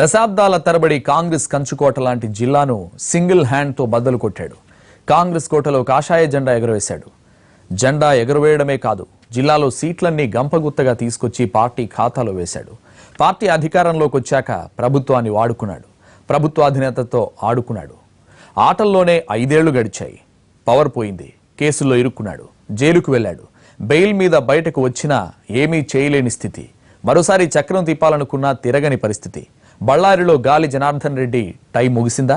దశాబ్దాల తరబడి కాంగ్రెస్ కంచుకోట లాంటి జిల్లాను సింగిల్ హ్యాండ్తో బద్దలు కొట్టాడు. కాంగ్రెస్ కోటలో కాషాయ జెండా ఎగరవేశాడు. జెండా ఎగరవేయడమే కాదు జిల్లాలో సీట్లన్నీ గంపగుత్తగా తీసుకొచ్చి పార్టీ ఖాతాలో వేశాడు. పార్టీ అధికారంలోకి వచ్చాక ప్రభుత్వాన్ని వాడుకున్నాడు. ప్రభుత్వాధినేతతో ఆడుకున్నాడు. ఆటల్లోనే ఐదేళ్ళు గడిచాయి. పవర్ పోయింది. కేసుల్లో ఇరుక్కున్నాడు. జైలుకు వెళ్ళాడు. బెయిల్ మీద బయటకు వచ్చినా ఏమీ చేయలేని స్థితి. మరోసారి చక్రం తిప్పాలనుకున్నా తిరగని పరిస్థితి. బళ్ళారిలో గాలి జనార్దన్ రెడ్డి టైం ముగిసిందా?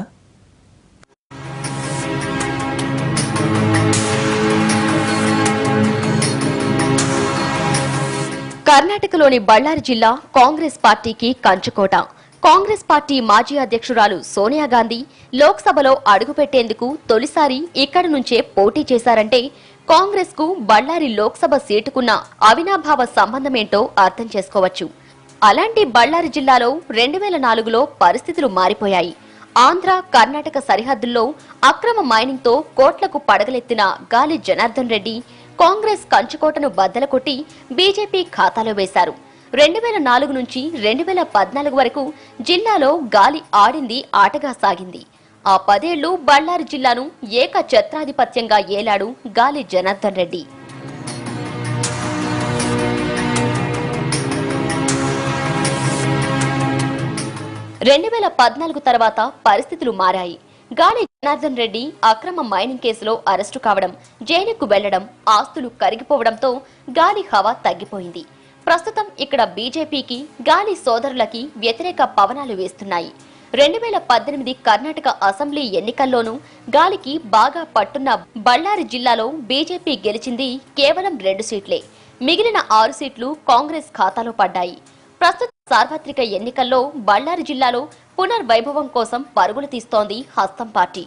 కర్ణాటకలోని బళ్ళారి జిల్లా కాంగ్రెస్ పార్టీకి కంచుకోట. కాంగ్రెస్ పార్టీ మాజీ అధ్యక్షురాలు సోనియా గాంధీ లోక్సభలో అడుగుపెట్టేందుకు తొలిసారి ఇక్కడి నుంచే పోటీ చేశారంటే కాంగ్రెస్కు బళ్ళారి లోక్సభ సీటుకున్న అవినాభావ సంబంధమేంటో అర్థం చేసుకోవచ్చు. అలాంటి బళ్ళారి జిల్లాలో రెండు వేల నాలుగులో పరిస్థితులు మారిపోయాయి. ఆంధ్ర కర్ణాటక సరిహద్దుల్లో అక్రమ మైనింగ్తో కోట్లకు పడగలెత్తిన గాలి జనార్దన్ రెడ్డి కాంగ్రెస్ కంచుకోటను బద్దలకొట్టి బీజేపీ ఖాతాలో వేశారు. రెండు వేల నాలుగు నుంచి రెండు వేల పద్నాలుగు వరకు జిల్లాలో గాలి ఆడింది ఆటగా సాగింది. ఆ పదేళ్ళు బళ్ళారి జిల్లాను ఏక ఛత్రాధిపత్యంగా ఏలాడు గాలి జనార్దన్ రెడ్డి. రెండు వేల పద్నాలుగు తర్వాత పరిస్థితులు మారాయి. గాలి జనార్దన్ రెడ్డి అక్రమ మైనింగ్ కేసులో అరెస్టు కావడం జైలుకు వెళ్ళడం ఆస్తులు కరిగిపోవడంతో గాలి హవా తగ్గిపోయింది. ప్రస్తుతం ఇక్కడ బీజేపీకి గాలి సోదరులకి వ్యతిరేక పవనాలు వేస్తున్నాయి. రెండు వేల పద్దెనిమిది కర్ణాటక అసెంబ్లీ ఎన్నికల్లోనూ గాలికి బాగా పట్టున్న బళ్ళారి జిల్లాలో బీజేపీ గెలిచింది కేవలం రెండు సీట్లే. మిగిలిన ఆరు సీట్లు కాంగ్రెస్ ఖాతాలో పడ్డాయి. ప్రస్తుత సార్వత్రిక ఎన్నికల్లో బళ్ళారి జిల్లాలో పునర్వైభవం కోసం పరుగులు తీస్తోంది హస్తం పార్టీ.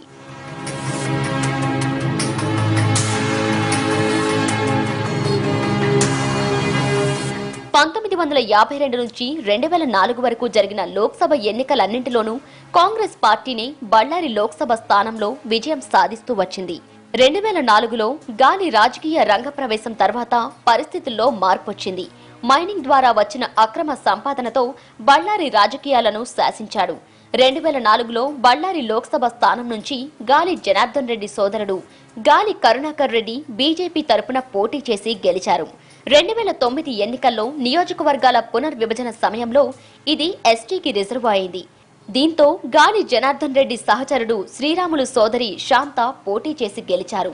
పంతొమ్మిది వందల యాభై రెండు నుంచి రెండు వేల నాలుగు వరకు జరిగిన లోక్సభ ఎన్నికలన్నింటిలోనూ కాంగ్రెస్ పార్టీనే బళ్ళారి లోక్సభ స్థానంలో విజయం సాధిస్తూ వచ్చింది. రెండు వేల నాలుగులో గాలి రాజకీయ రంగ ప్రవేశం తర్వాత పరిస్థితుల్లో మార్పొచ్చింది. మైనింగ్ ద్వారా వచ్చిన అక్రమ సంపాదనతో బళ్ళారి రాజకీయాలను శాసించాడు. రెండు వేల నాలుగులో బళ్ళారి లోక్సభ స్థానం నుంచి గాలి జనార్దన్ రెడ్డి సోదరుడు గాలి కరుణాకర్ రెడ్డి బీజేపీ తరపున పోటీ చేసి గెలిచారు. రెండు వేల తొమ్మిది ఎన్నికల్లో నియోజకవర్గాల పునర్విభజన సమయంలో ఇది ఎస్టీకి రిజర్వ్ అయింది. దీంతో గాలి జనార్దన్ రెడ్డి సహచరుడు శ్రీరాములు సోదరి శాంత పోటీ చేసి గెలిచారు.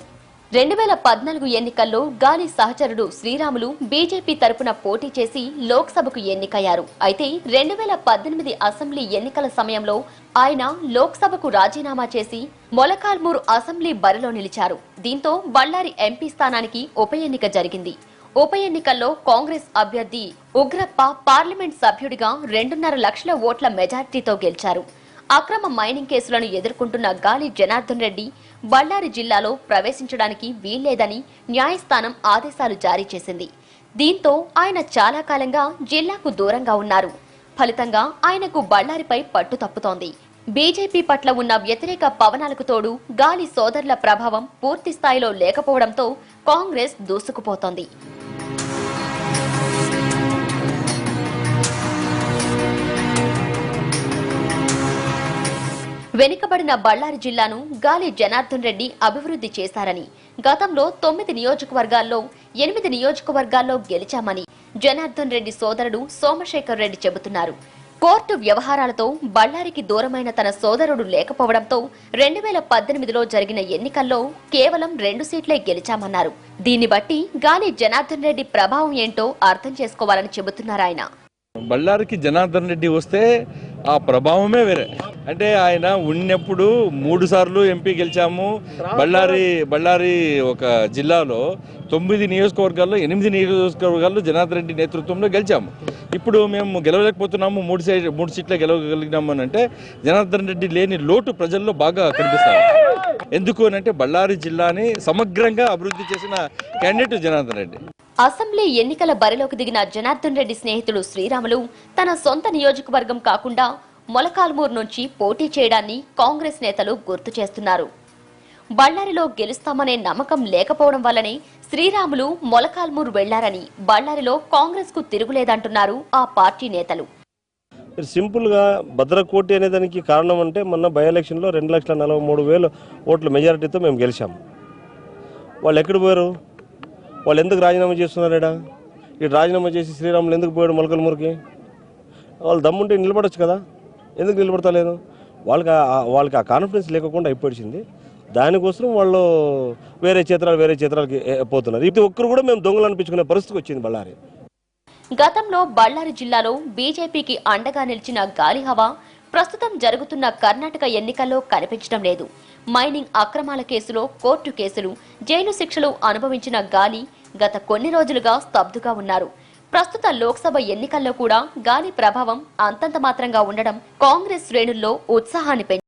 రెండు వేల పద్నాలుగు ఎన్నికల్లో గాలి సహచరుడు శ్రీరాములు బీజేపీ తరపున పోటీ చేసి లోక్సభకు ఎన్నికయ్యారు. అయితే రెండు వేల పద్దెనిమిది అసెంబ్లీ ఎన్నికల సమయంలో ఆయన లోక్సభకు రాజీనామా చేసి మొలకాల్మూరు అసెంబ్లీ బరిలో నిలిచారు. దీంతో బళ్ళారి ఎంపీ స్థానానికి ఉప ఎన్నిక జరిగింది. ఉప ఎన్నికల్లో కాంగ్రెస్ అభ్యర్థి ఉగ్రప్ప పార్లమెంట్ సభ్యుడిగా రెండున్నర లక్షల ఓట్ల మెజార్టీతో గెలిచారు. అక్రమ మైనింగ్ కేసులను ఎదుర్కొంటున్న గాలి జనార్దన్ రెడ్డి బళ్ళారి జిల్లాలో ప్రవేశించడానికి వీల్లేదని న్యాయస్థానం ఆదేశాలు జారీ చేసింది. దీంతో ఆయన చాలా కాలంగా జిల్లాకు దూరంగా ఉన్నారు. ఫలితంగా ఆయనకు బళ్ళారిపై పట్టు తప్పుతోంది. బీజేపీ పట్ల ఉన్న వ్యతిరేక పవనాలకు తోడు గాలి సోదరుల ప్రభావం పూర్తి స్థాయిలో లేకపోవడంతో కాంగ్రెస్ దూసుకుపోతోంది. వెనుకబడిన బళ్ళారి జిల్లాను గాలి జనార్దన్ రెడ్డి అభివృద్ధి చేశారని గతంలో తొమ్మిది నియోజకవర్గాల్లో ఎనిమిది నియోజకవర్గాల్లో గెలిచామని జనార్దన్ రెడ్డి సోదరుడు సోమశేఖర్ రెడ్డి చెబుతున్నారు. కోర్టు వ్యవహారాలతో బళ్ళారికి దూరమైన తన సోదరుడు లేకపోవడంతో రెండు వేల పద్దెనిమిదిలో జరిగిన ఎన్నికల్లో కేవలం రెండు సీట్లే గెలిచామన్నారు. దీన్ని బట్టి గాలి జనార్దన్ రెడ్డి ప్రభావం ఏంటో అర్థం చేసుకోవాలని చెబుతున్నారు ఆయన. బళ్ళారికి జనార్దన్ రెడ్డి వస్తే ఆ ప్రభావమే వేరే. అంటే ఆయన ఉన్నప్పుడు మూడు సార్లు ఎంపీ గెలిచాము. బళ్ళారి బళ్ళారి ఒక జిల్లాలో తొమ్మిది నియోజకవర్గాల్లో ఎనిమిది నియోజకవర్గాల్లో జనార్దన్ రెడ్డి నేతృత్వంలో గెలిచాము. ఇప్పుడు మేము గెలవలేకపోతున్నాము మూడు సైడ్ మూడు సీట్లే గెలవగలిగినాము అని అంటే జనార్దన్ రెడ్డి లేని లోటు ప్రజల్లో బాగా కనిపిస్తారు ఎందుకు అని అంటే బళ్ళారి జిల్లాని సమగ్రంగా అభివృద్ధి చేసిన క్యాండిడేట్ జనార్దన్ రెడ్డి. అసెంబ్లీ ఎన్నికల బరిలోకి దిగిన జనార్దన్ రెడ్డి స్నేహితుడు శ్రీరాములు తన సొంత నియోజకవర్గం కాకుండా మొలకాల్మూరు నుంచి పోటీ చేయడాన్ని కాంగ్రెస్ నేతలు గుర్తు చేస్తున్నారు. బళ్ళారిలో గెలుస్తామనే నమ్మకం లేకపోవడం వల్లనే శ్రీరాములు మొలకాల్మూరు వెళ్ళారని బళ్ళారిలో కాంగ్రెస్కు తిరుగులేదంటున్నారు ఆ పార్టీ నేతలు. సింపుల్గా భద్రకోటి అనే దానికి కారణం అంటే మొన్న బై ఎలక్షన్లో రెండు లక్షల నలభై మూడు వేలు ఓట్ల మెజారిటీతో మేము గెలిచాము వాళ్ళు ఎక్కడ పోయారు? వాళ్ళు ఎందుకు రాజీనామా చేస్తున్నారు ఈ ఇటు రాజీనామా చేసి శ్రీరాములు ఎందుకు పోయాడు మొలకలమూరికి? వాళ్ళు దమ్ముంటే నిలబడచ్చు కదా. ఎందుకు నిలబడతలేదు? వాళ్ళకి వాళ్ళకి ఆ కాన్ఫిడెన్స్ లేకుండా అయిపోయింది దానికోసం వాళ్ళు వేరే చిత్రాలు వేరే చిత్రాలకి పోతున్నారు. ఇది ఒక్కరు కూడా మేము దొంగలు అనిపించుకునే పరిస్థితికి వచ్చింది బళ్ళారి. గతంలో బళ్ళారి జిల్లాలో బీజేపీకి అండగా నిలిచిన గాలి హవా ప్రస్తుతం జరుగుతున్న కర్ణాటక ఎన్నికల్లో కనిపించడం లేదు. మైనింగ్ అక్రమాల కేసులో కోర్టు కేసులు జైలు శిక్షలు అనుభవించిన గాలి గత కొన్ని రోజులుగా స్తబ్దుగా ఉన్నారు. ప్రస్తుత లోక్సభ ఎన్నికల్లో కూడా గాలి ప్రభావం అంతంత మాత్రంగా ఉండడం కాంగ్రెస్ శ్రేణుల్లో ఉత్సాహాన్ని పెంచింది